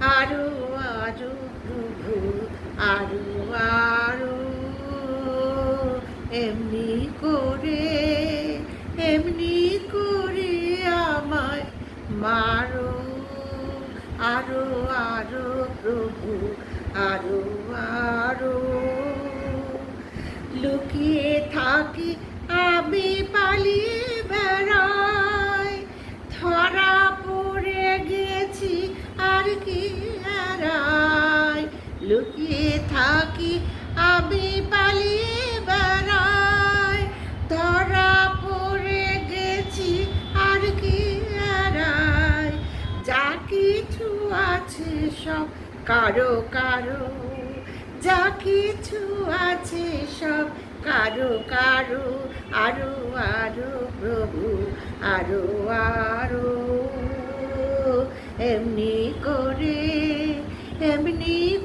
আরও আরও প্রভু আরও আরও। এমনি করে এমনি করে আমায় মারো। আরও আরও, প্রভু, আরও আরও। লুকিয়ে থাকি আমি লুকিয়ে থাকি আমি পালিয়ে বেড়াই ধরা পড়ে গেছি আর কি হারাই যা কিছু আছে সব কারও কারও। যা কিছু আছে সব কারও কারও। আরও আরও, প্রভু, আরও আরও। এমনি করে, এমনি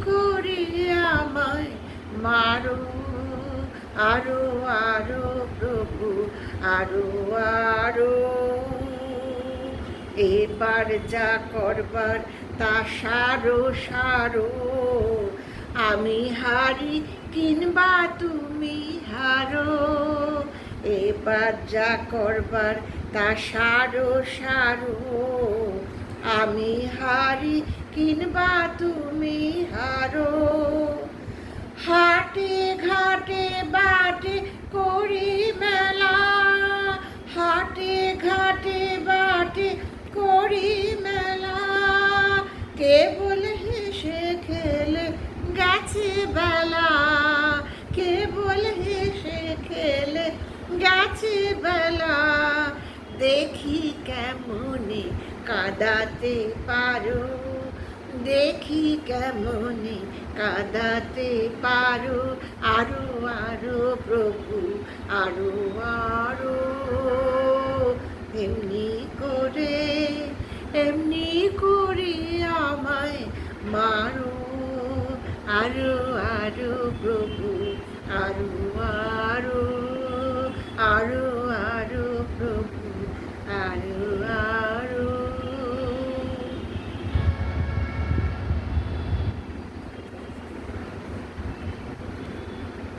আরও আরও প্রভু, আরও আরও। এবার যা করবার, তা সারো সারো। আমি হারি কিনবা তুমি হারো। এবার যা করবার, তা সারো সারো। আমি হারি কিনবা তুমি হারো। বেলা কেবল হেসে খেলে? গেছে বেলা, দেখি কেমনে কাদাতে পারো। দেখি কেমনে কাদাতে পারো। আরও আরও প্রভু, আরও আরও। এমনি করে এমনি করে আমায় মারো। আরও আরও প্রভু আরও আরও আরও আরও প্রভু আরও